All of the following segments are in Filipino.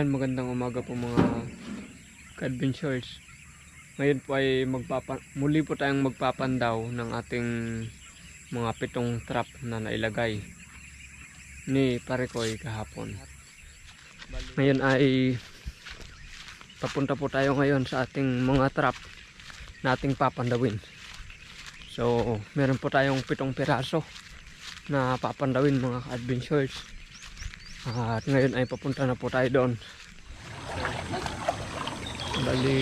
Yan, magandang umaga po mga ka-adventures. Ngayon po ay magpapa muli po tayong magpapandaw ng ating mga pitong trap na nailagay ni Parekoy kahapon. Ngayon ay papunta po tayo ngayon sa ating mga trap na papandawin. So, meron po tayong pitong piraso na papandawin mga ka-adventures. At ngayon ay papunta na po tayo doon. Bali,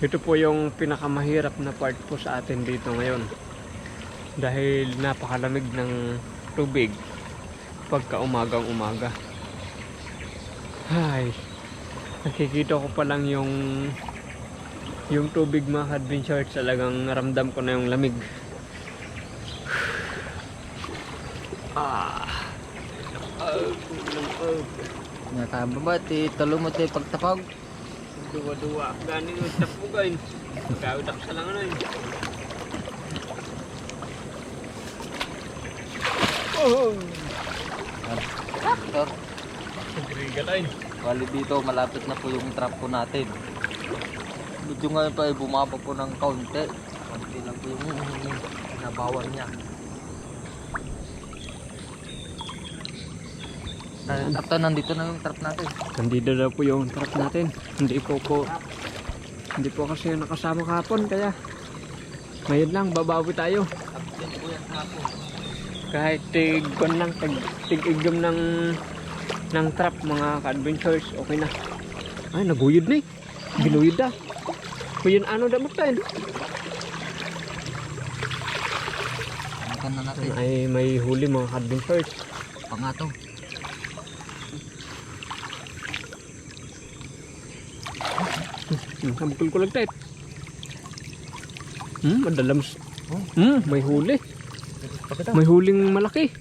ito po yung pinakamahirap na part po sa atin dito ngayon. Dahil napakalamig ng tubig pagka umagang umaga. Ay, nakikita ko pa lang yung yung tubig mga adventure talagang ramdam ko na yung lamig. Ah. Nakaba ba ti talo mo ti pagtapag? Dua-dua. Ganing yung tapugan. Kaudak sa lang yun. Oh! Saktor. Nagregalain. Bali dito malapit na po yung trap po natin. Medyo ngayon pa ay bumaba po ng kaunti. Kaunti lang po yung nabawan niya. Ah, Sakto, nandito na yung trap natin. Nandito na po yung trap natin. Hindi ko po hindi po kasi nakasama kahapon kaya ngayon lang babawi tayo. Po. Kahit tig kon lang tig, tig igam ng ng trap mga ka-adventures okay na. Ay naguyod na eh. Ginuyod na. Kuyan ano damot tayo. Ay may huli mga ka-adventures. Pangato. Hmm, Samukul ko lang tayo. Hmm, madalam. s- Oh. Hmm, may huli. May huling malaki.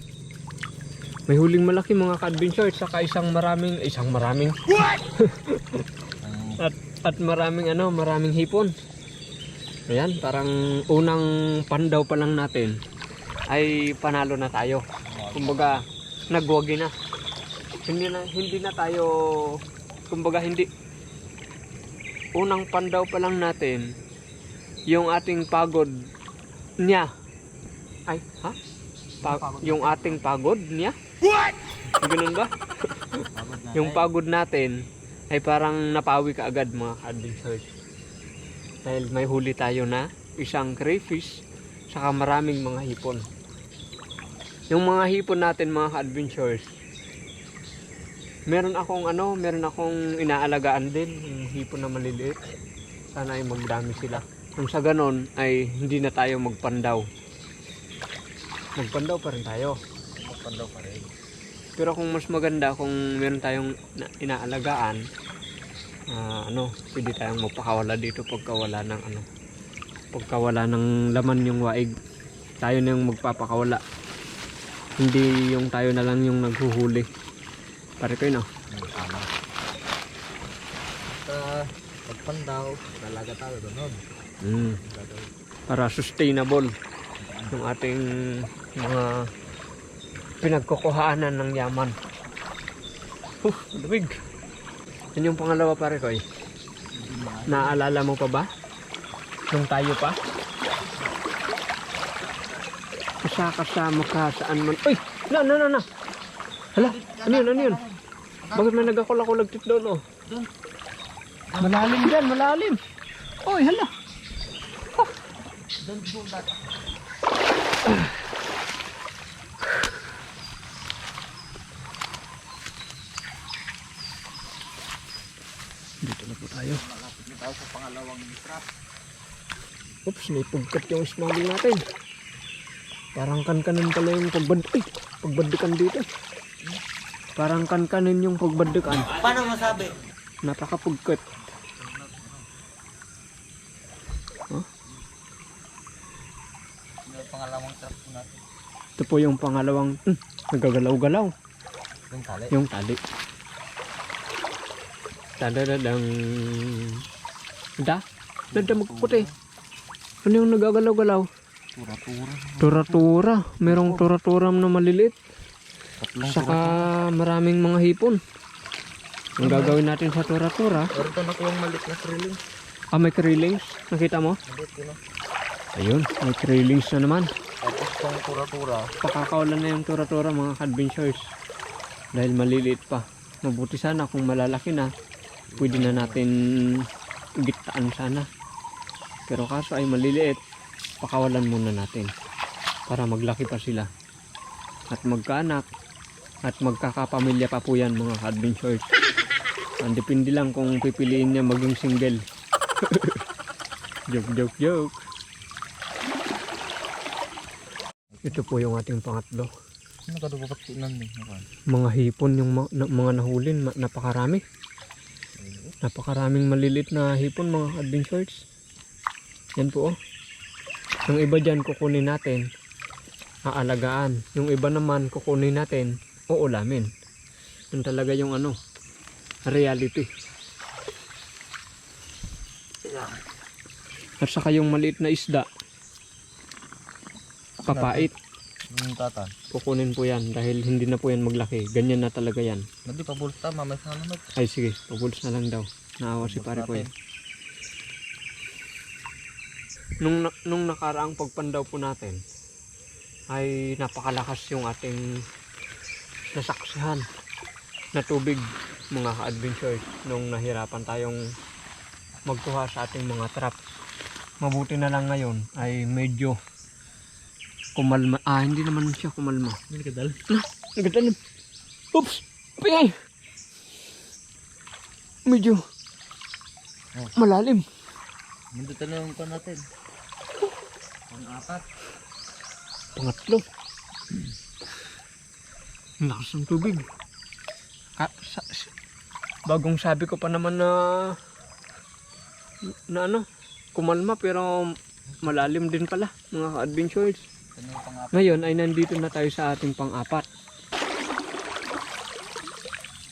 May huling malaki mga ka-adventures saka isang maraming isang maraming at at maraming ano, maraming hipon. Ayan, parang unang pandaw pa lang natin ay panalo na tayo. Kumbaga, nagwagi na. Hindi na hindi na tayo kumbaga hindi unang pandaw pa lang natin yung ating pagod niya. Ay, ha? Pa- yung ating pagod niya? What? Ganun ba? pagod Yung pagod natin ay parang napawi ka agad mga adventures. Dahil may huli tayo na isang crayfish saka maraming mga hipon. Yung mga hipon natin mga adventures, meron akong ano, meron akong inaalagaan din, yung hipon na maliliit. Sana ay magdami sila. Nung sa ganon ay hindi na tayo magpandaw. Magpandaw pa rin tayo. Pandaw pa rin. Pero kung mas maganda kung meron tayong na- inaalagaan, ah, ano, pwede tayong magpakawala dito pagkawala ng ano, pagkawala ng laman yung waig. Tayo na yung magpapakawala. Hindi yung tayo na lang yung naghuhuli. Pare ko yun ah. Hmm, Tama. Sa pagpandaw, talaga tayo doon. Mm, para sustainable yung ating mga pinagkukuhaanan ng yaman. Uh, lamig. Yan yung pangalawa pare ko eh. Naalala mo pa ba? Nung tayo pa? Kasakasama ka saan man. Uy! Na, na, na, na! Hala, ano yun, ano yun? Bakit may nagakulag-kulag tit doon, oh? Doon. Malalim dyan, malalim! Uy, hala! Doon po lahat. Dito na po tayo. Malapit na tayo sa pangalawang trap. Oops, may pugkat yung smalling natin. Parang kankanin pala yung pagbad... Ay, pagbadukan dito. Parang kankanin yung pagbadukan. Paano masabi? Napakapugkat. Yung pangalawang trap natin. Ito po yung pangalawang... Hmm, nagagalaw-galaw. Yung tali. Yung tali. Tadadadang... Da? Dada magpuputi. Ano yung nagagalaw-galaw? Tura-tura. Tura-tura. Merong tura-tura na maliliit. Tatlong Saka maraming mga hipon. Ang gagawin natin sa tura-tura, Pero ito nakuha maliit na trilling. ah may krillings, nakita mo? Yun ah. Ayun, may krillings na naman. Tapos itong tura-tura. Pakakawalan na yung tura-tura mga adventures. Dahil maliliit pa. Mabuti sana kung malalaki na, pwede na natin gitaan sana. Pero kaso ay maliliit, pakawalan muna natin. Para maglaki pa sila. At magkaanak. At magkakapamilya pa po yan mga adventures. Ang depende lang kung pipiliin niya maging single. joke, joke, joke. Ito po yung ating pangatlo. Ano? Mga hipon yung ma- na- mga nahulin, ma- napakarami. Napakaraming malilit na hipon mga adventures. Yan po oh. Yung iba dyan kukunin natin, aalagaan. Yung iba naman kukunin natin, uulamin. Yun talaga yung ano, reality. At saka yung maliit na isda, papait. Yung tatan. Kukunin po yan dahil hindi na po yan maglaki. Ganyan na talaga yan. Hindi pa bulta, mamay sa naman. Ay sige, pabuls na lang daw. Naawa si pare ko eh. Nung, nung nakaraang pagpandaw po natin, ay napakalakas yung ating nasaksihan na tubig mga ka-adventures nung nahirapan tayong magkuha sa ating mga trap. Mabuti na lang ngayon ay medyo kumalma. Ah, hindi naman siya kumalma. Ka dal. Nagatanim. Oops! Pingay! Medyo Oh. malalim. Na yung pa natin. Pang-apat. Pangatlo. Lakas ng tubig. Ka, sa, s- bagong sabi ko pa naman na na ano, kumalma pero malalim din pala mga ka-adventures. Ngayon ay nandito na tayo sa ating pang-apat.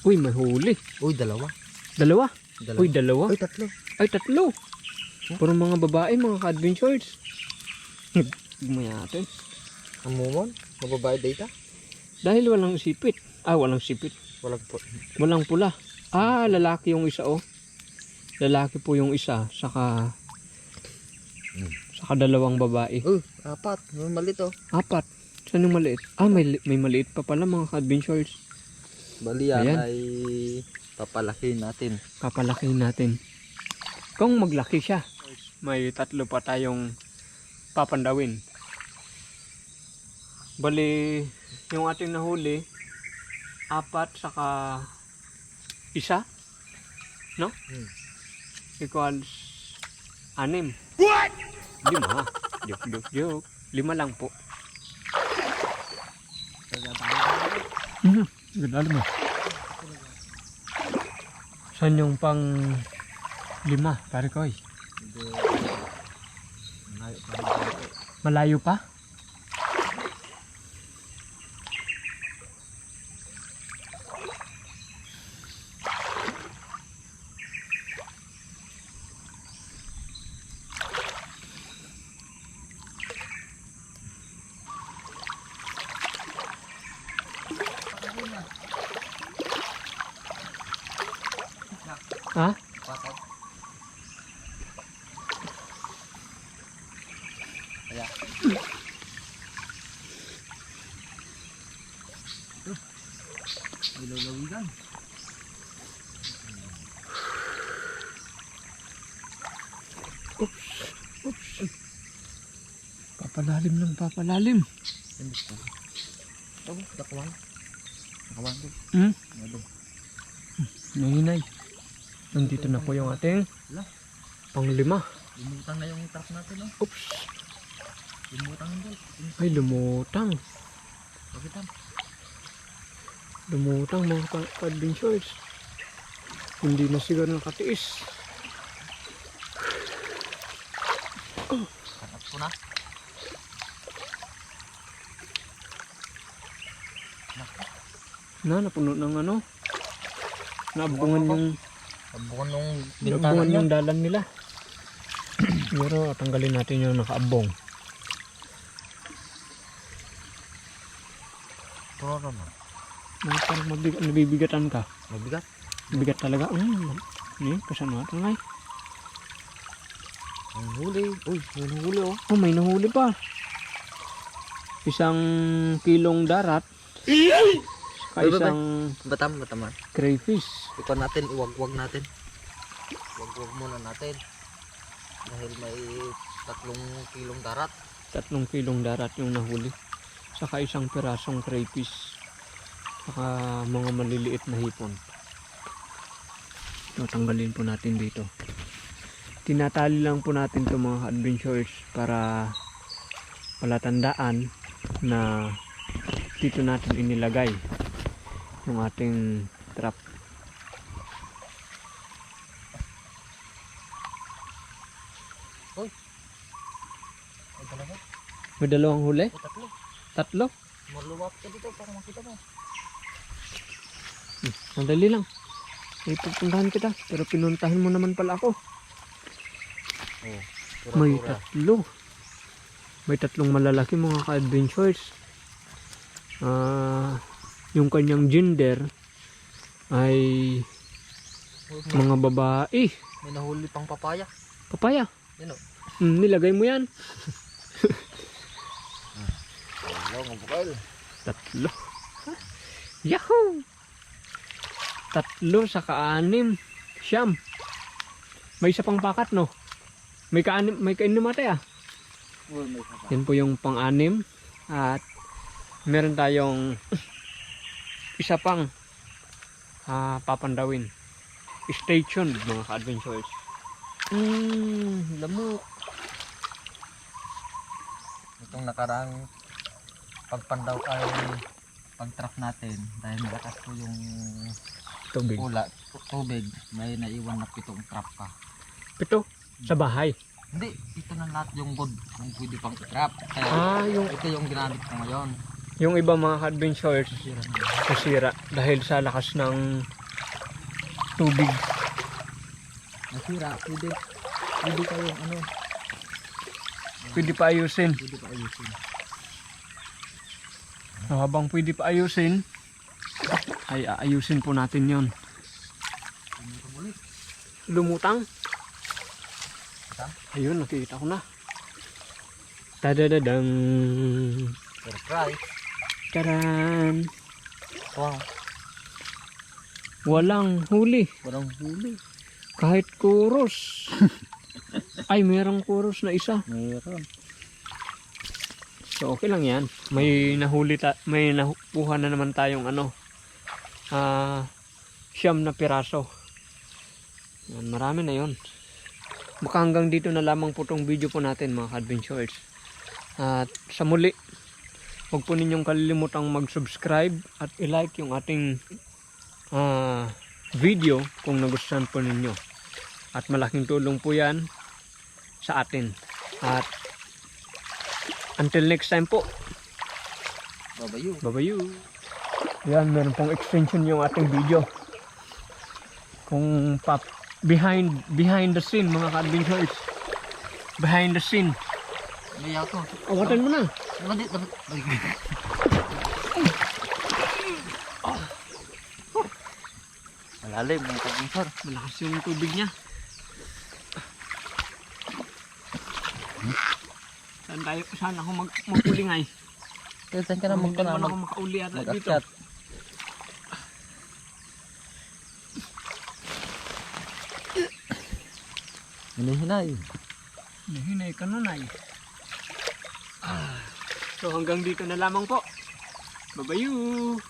Uy, may huli. Uy, dalawa. Dalawa. Dalawa. Uy, dalawa. Uy, tatlo. Ay, tatlo. Puro mga babae, mga ka-adventures. Natin. Ang mumon? Mababayad data? Dahil walang sipit. Ah, walang sipit. Walang po. Walang pula. Ah, lalaki yung isa, oh. Lalaki po yung isa, saka... Hmm. Saka dalawang babae. Uy, apat. May malit oh. Apat. Saan yung maliit? Ah, may, may maliit pa pala mga ka-adventures. Bali yan Ayan. ay papalaki natin. Papalakihin natin. Kung maglaki siya, may tatlo pa tayong papandawin. Bali, yung ating nahuli, apat saka isa, no? Hmm. Equals anim. What? Lima. Joke, joke, joke. Lima lang po. Mhm. Ganda mo. Saan yung pang lima, pare ko eh? Malayo pa? Ha? Patat. Kaya. Ilalawigan. Papalalim ng papalalim. Hindi ko. Ito, dakawang. Dakawang din. Hmm? Ano? Nandito na po yung ating panglima. Lumutang na yung trap natin, no? Oops. Lumutang dal. Ay, lumutang. Bakit? Lumutang mga ka- ka-adventures. Hindi na siguro nakatiis. Kanap ko na. Na, napuno ng ano. Naabungan yung, Tabukan nung bintana naabungan niya. yung dalan nila. Siguro, tanggalin natin yung nakaabong. Puro naman. Mga parang mabig- nabibigatan ka. Mabigat. Bigat talaga. Mm. Ni, kasama ito ngay. Ang huli. Uy, may huli oh. Oh, may nahuli pa. Isang kilong darat. Uy, Uy. isang Batam, batam ah. crayfish. Ikaw natin, iwagwag natin. Iwagwag muna natin. Dahil may tatlong kilong darat. Tatlong kilong darat yung nahuli. Saka isang pirasong crayfish. Saka mga maliliit na hipon. Ito, tanggalin po natin dito. Tinatali lang po natin itong mga adventures para palatandaan na dito natin inilagay yung ating trap. Ay, talaga. May dalawang huli? Tatlo. Tatlo? Maluwap ka dito para makita mo. Madali lang. May pupuntahan kita. Pero pinuntahan mo naman pala ako. Oh, May tatlo. May tatlong malalaki mga ka-adventures. Ah, yung kanyang gender ay mga babae. May nahuli pang papaya. Papaya. Yan o. Hmm, nilagay mo yan. Tatlo. Yahoo! Tatlo sa kaanim. Siyam. May isa pang pakat, no? May kaanim, may kainim ate ah. Yan po yung pang-anim. At meron tayong isa pang ah, papandawin. Stay tuned mga ka-adventures. Mmm, lamok. Itong nakaraang pagpandaw ay pag-trap natin dahil malakas po yung Tubig. pula, tubig, may naiwan na pitong trap ka. Pito. Sa bahay. Hindi, ito na lahat yung good kung pwede pang trap. Kaya Ah, yung, ito yung ginamit ko ngayon. Yung iba mga Sira na. nasira dahil sa lakas ng tubig. Nasira, pwede, pwede kayong ano, Pwede pa ayusin. pwede pa ayusin. So, habang pwede pa ayusin, ay aayusin po natin yon. Lumutang. Lumutang? Ayun, nakikita ko na. Tadadadang. Surprise. Taran. Wow, Walang huli. walang huli. Kahit kuros. Ay, mayroong kuros na isa. Meron. So, okay lang yan. May nahuli ta may nakuha na naman tayong ano. Ah, siyam na piraso. Yan, marami na yon. Baka hanggang dito na lamang po tong video po natin mga adventures. At sa muli, huwag po ninyong kalilimutang mag-subscribe at i-like yung ating ah, video kung nagustuhan po ninyo. At malaking tulong po yan sa atin. At until next time po, Babayo. Babayu. Yan, meron pong extension yung ating video. Kung pap behind behind the scene mga ka-adventures. Behind the scene. May ako. Awatan mo na. Dapat di, dapat. Malalim ang pag-insor. Malakas yung tubig niya. Saan tayo? Saan ako mag magulingay? Kaya saan ka na na naman ako mag makauli ata dito. mag-akyat. Hinahinay. Nahinay ka na nay. So hanggang dito na lamang po. Babayu.